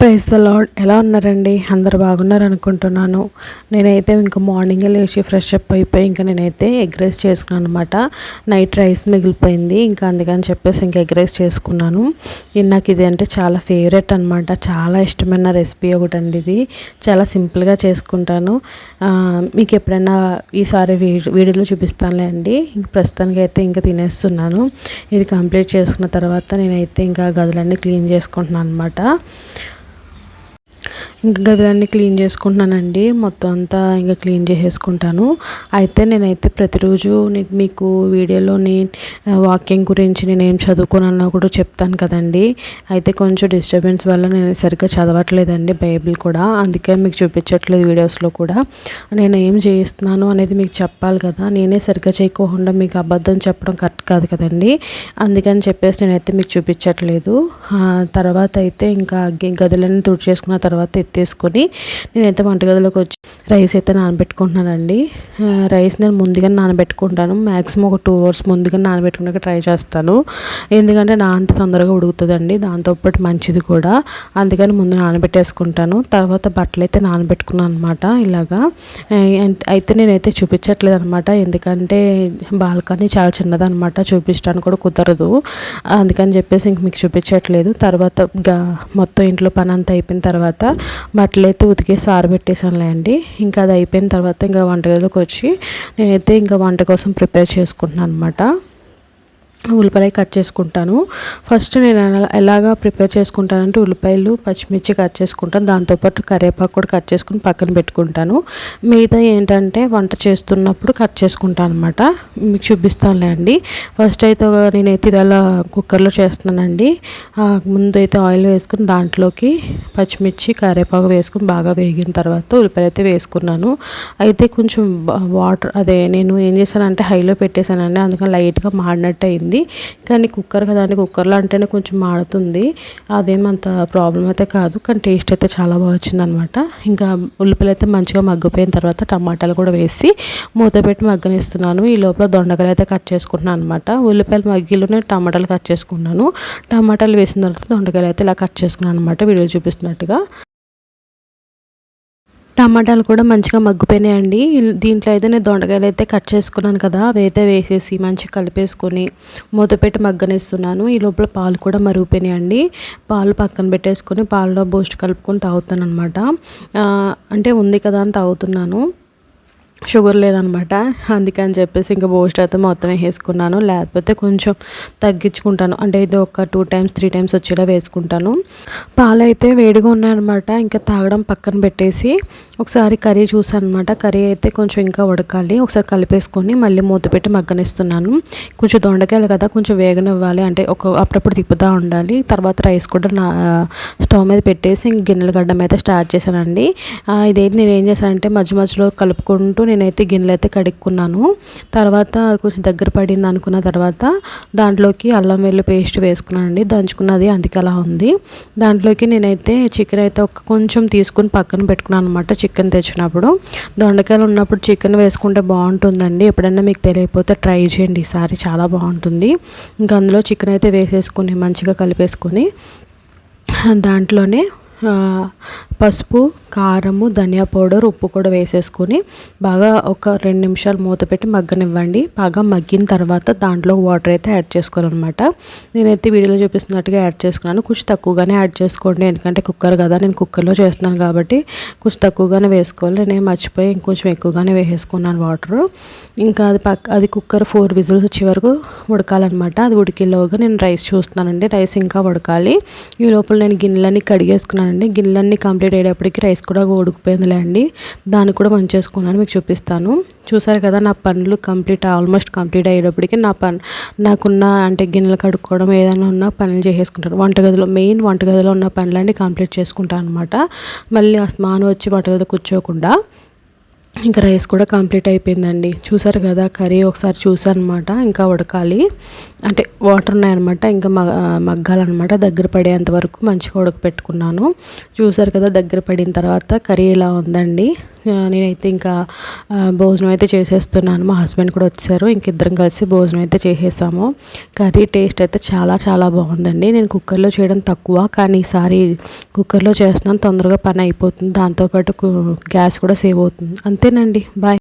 Praise the lord ఎలా ఉన్నారండి? అందరు బాగున్నారు అనుకుంటున్నాను. నేనైతే ఇంకా మార్నింగ్ లేచి ఫ్రెష్ అప్ అయిపోయి ఇంకా నేనైతే ఎగ్ రైస్ చేసుకున్నాను అనమాట నైట్ రైస్ మిగిలిపోయింది. ఇంకా అందుకని చెప్పేసి ఇంకా ఎగ్ రైస్ చేసుకున్నాను. నాకు ఇది అంటే చాలా ఫేవరెట్ అనమాట చాలా ఇష్టమైన రెసిపీ ఒకటి అండి ఇది. చాలా సింపుల్గా చేసుకుంటాను. మీకు ఎప్పుడైనా ఈసారి వీడియోలో చూపిస్తానులే అండి. ప్రస్తుతానికి అయితే ఇంకా తినేస్తున్నాను. ఇది కంప్లీట్ చేసుకున్న తర్వాత నేనైతే ఇంకా గదులన్నీ క్లీన్ చేసుకుంటున్నాను అనమాట ఇంకా గదులన్నీ క్లీన్ చేసుకుంటున్నానండి. మొత్తం అంతా ఇంకా క్లీన్ చేసేసుకుంటాను. అయితే నేనైతే ప్రతిరోజు మీకు వీడియోలోని వాక్యం గురించి నేను ఏం చదువుకున్నా కూడా చెప్తాను కదండి. అయితే కొంచెం డిస్టర్బెన్స్ వల్ల నేను సరిగ్గా చదవట్లేదండి బైబిల్ కూడా. అందుకే మీకు చూపించట్లేదు వీడియోస్లో కూడా. నేను ఏం చేయిస్తున్నాను అనేది మీకు చెప్పాలి కదా. నేనే సరిగ్గా చేయకోకుండా మీకు అబద్ధం చెప్పడం కరెక్ట్ కాదు కదండి. అందుకని చెప్పేసి నేనైతే మీకు చూపించట్లేదు. తర్వాత అయితే ఇంకా గదులన్నీ తుడిచేసుకున్న తర్వాత ఎత్తేసుకొని నేనైతే వంటగదిలోకి వచ్చి రైస్ అయితే నానబెట్టుకుంటున్నానండి. రైస్ నేను ముందుగా నానబెట్టుకుంటాను. మ్యాక్సిమం ఒక టూ అవర్స్ ముందుగా నానబెట్టుకునే ట్రై చేస్తాను. ఎందుకంటే నా అంత తొందరగా ఉడుకుతుందండి. దాంతోపాటు మంచిది కూడా. అందుకని ముందు నానబెట్టేసుకుంటాను. తర్వాత బట్టలు అయితే నానబెట్టుకున్నాను అనమాట ఇలాగా. అయితే నేనైతే చూపించట్లేదు అనమాట ఎందుకంటే బాల్కనీ చాలా చిన్నదనమాట చూపించడానికి కూడా కుదరదు. అందుకని చెప్పేసి ఇంక మీకు చూపించట్లేదు. తర్వాత మొత్తం ఇంట్లో పని అంతా అయిపోయిన తర్వాత బట్టలైతే ఉతికే ఉతికేసి ఆరబెట్టేసానులే అండి. ఇంకా అది అయిపోయిన తర్వాత ఇంకా వంటగదిలోకి వచ్చి నేనైతే ఇంకా వంట కోసం ప్రిపేర్ చేసుకుంటున్నాను అనమాట ఉల్లిపాయలు కట్ చేసుకుంటాను. ఫస్ట్ నేను ఎలాగా ప్రిపేర్ చేసుకుంటానంటే ఉల్లిపాయలు పచ్చిమిర్చి కట్ చేసుకుంటాను. దాంతోపాటు కరివేపాకు కూడా కట్ చేసుకుని పక్కన పెట్టుకుంటాను. మిగతా ఏంటంటే వంట చేస్తున్నప్పుడు కట్ చేసుకుంటాను అనమాట మీకు చూపిస్తానులే అండి. ఫస్ట్ అయితే నేనైతే ఇవాళ కుక్కర్లో చేస్తున్నానండి. ముందు అయితే ఆయిల్ వేసుకుని దాంట్లోకి పచ్చిమిర్చి కరివేపాకు వేసుకుని బాగా వేగిన తర్వాత ఉల్లిపాయలు అయితే వేసుకున్నాను. అయితే కొంచెం వాటర్ అదే నేను ఏం చేశానంటే హైలో పెట్టేశానండి. అందుకని లైట్గా మాడినట్టు అయింది. అయింది కానీ కుక్కర్ కదండి కుక్కర్లో అంటేనే కొంచెం మాడుతుంది. అదేమంత ప్రాబ్లం అయితే కాదు. కానీ టేస్ట్ అయితే చాలా బాగా వచ్చిందనమాట. ఇంకా ఉల్లిపాయలు అయితే మంచిగా మగ్గిపోయిన తర్వాత టమాటాలు కూడా వేసి మూత పెట్టి మగ్గనిస్తున్నాను. ఈ లోపల దొండకాయలు అయితే కట్ చేసుకుంటున్నాను అనమాట. ఉల్లిపాయలు మగ్గిలోనే టమాటాలు కట్ చేసుకున్నాను. టమాటాలు వేసిన తర్వాత దొండకాయలు అయితే ఇలా కట్ చేసుకున్నాను అనమాట. వీడియో చూపిస్తున్నట్టుగా. టమాటాలు కూడా మంచిగా మగ్గిపోయినాయండి. దీంట్లో అయితే నేను దొండకాయలు అయితే కట్ చేసుకున్నాను కదా అవి అయితే వేసేసి మంచిగా కలిపేసుకొని మూత పెట్టి మగ్గనిస్తున్నాను. ఈ లోపల పాలు కూడా మరిగిపోయినాయండి. పాలు పక్కన పెట్టేసుకొని పాలలో బూస్ట్ కలుపుకొని తాగుతాను అనమాట అంటే ఉంది కదా అని తాగుతున్నాను. షుగర్ లేదనమాట. అందుకని చెప్పేసి ఇంకా బూస్ట్ అయితే మొత్తం వేసుకున్నాను. లేకపోతే కొంచెం తగ్గించుకుంటాను. అంటే ఇది ఒక టూ టైమ్స్ త్రీ టైమ్స్ వచ్చేలా వేసుకుంటాను. పాలు అయితే వేడిగా ఉన్నాయన్నమాట. ఇంకా తాగడం పక్కన పెట్టేసి ఒకసారి కర్రీ చూసాను అనమాట కర్రీ అయితే కొంచెం ఇంకా ఉడకాలి. ఒకసారి కలిపేసుకొని మళ్ళీ మూత పెట్టి మగ్గనిస్తున్నాను. కొంచెం దొండకాయలు కదా కొంచెం వేగనివ్వాలి. అంటే ఒక అప్పుడప్పుడు తిప్పుతూ ఉండాలి. తర్వాత రైస్ కూడా నా స్టవ్ మీద పెట్టేసి ఇంక గిన్నెలు గడ్డం అయితే స్టార్ట్ చేశానండి. ఇదేంటి నేను ఏం చేశానంటే మధ్య మధ్యలో కలుపుకుంటూ నేనైతే గిన్నెలు అయితే కడుక్కున్నాను. తర్వాత కొంచెం దగ్గర పడింది అనుకున్న తర్వాత దాంట్లోకి అల్లం వెల్లు పేస్ట్ వేసుకున్నానండి. దంచుకున్నది అందుకే అలా ఉంది. దాంట్లోకి నేనైతే చికెన్ అయితే ఒక కొంచెం తీసుకుని పక్కన పెట్టుకున్నాను అనమాట చికెన్ తెచ్చినప్పుడు. దొండకాయలు ఉన్నప్పుడు చికెన్ వేసుకుంటే బాగుంటుందండి. ఎప్పుడైనా మీకు తెలియకపోతే ట్రై చేయండి ఈసారి. చాలా బాగుంటుంది. ఇంకా అందులో చికెన్ అయితే వేసేసుకుని మంచిగా కలిపేసుకొని దాంట్లోనే పసుపు కారము ధనియా పౌడర్ ఉప్పు కూడా వేసేసుకొని బాగా ఒక రెండు నిమిషాలు మూత పెట్టి మగ్గనివ్వండి. బాగా మగ్గిన తర్వాత దాంట్లో వాటర్ అయితే యాడ్ చేసుకోవాలన్నమాట. నేనైతే వీడియోలో చూపిస్తున్నట్టుగా యాడ్ చేసుకున్నాను. కొంచెం తక్కువగానే యాడ్ చేసుకోండి. ఎందుకంటే కుక్కర్ కదా నేను కుక్కర్లో చేస్తున్నాను కాబట్టి కొంచెం తక్కువగానే వేసుకోవాలి. నేను మర్చిపోయి ఇంకొంచెం ఎక్కువగానే వేసేసుకున్నాను వాటర్. ఇంకా అది పక్క అది కుక్కర్ ఫోర్ విజిల్స్ వచ్చే వరకు ఉడకాలన్నమాట. అది ఉడికిలోగా నేను రైస్ చూస్తున్నానండి. రైస్ ఇంకా ఉడకాలి. ఈ లోపల నేను గిన్నెలన్నీ చేసుకున్నానండి గిన్నెలన్నీ కంప్లీట్ అయ్యేటప్పటికి రైస్ కూడా ఉడికిపోయిందిలే అండి. దాన్ని కూడా మంచేసుకున్నాను మీకు చూపిస్తాను. చూసారు కదా నా పనులు కంప్లీట్ ఆల్మోస్ట్ కంప్లీట్ అయ్యేటప్పటికి నా పని నాకున్న అంటే గిన్నెలు కడుక్కోవడం ఏదైనా ఉన్నా పనులు చేసేసుకుంటాను. వంటగదిలో మెయిన్ వంటగదిలో ఉన్న పనులన్నీ కంప్లీట్ చేసుకుంటాను అనమాట మళ్ళీ ఆ స్మాన్ వచ్చి వంటగది కూర్చోకుండా. ఇంకా రైస్ కూడా కంప్లీట్ అయిపోయిందండి. చూసారు కదా కర్రీ ఒకసారి చూసాను అనమాట ఇంకా ఉడకాలి. అంటే వాటర్ ఉన్నాయన్నమాట. ఇంకా మగ మగ్గాలన్నమాట. దగ్గర పడేంత వరకు మంచిగా ఉడకపెట్టుకున్నాను. చూసారు కదా దగ్గర పడిన తర్వాత కర్రీ ఇలా ఉందండి? నేనైతే ఇంకా భోజనం అయితే చేసేస్తున్నాను. మా హస్బెండ్ కూడా వచ్చారు. ఇంకిద్దరం కలిసి భోజనం అయితే చేసేసాము. కర్రీ టేస్ట్ అయితే చాలా చాలా బాగుందండి. నేను కుక్కర్లో చేయడం తక్కువ కానీ ఈసారి కుక్కర్లో చేస్తున్నాను. తొందరగా పని అయిపోతుంది. దాంతోపాటు గ్యాస్ కూడా సేవ్ అవుతుంది. అంతేనండి. బాయ్.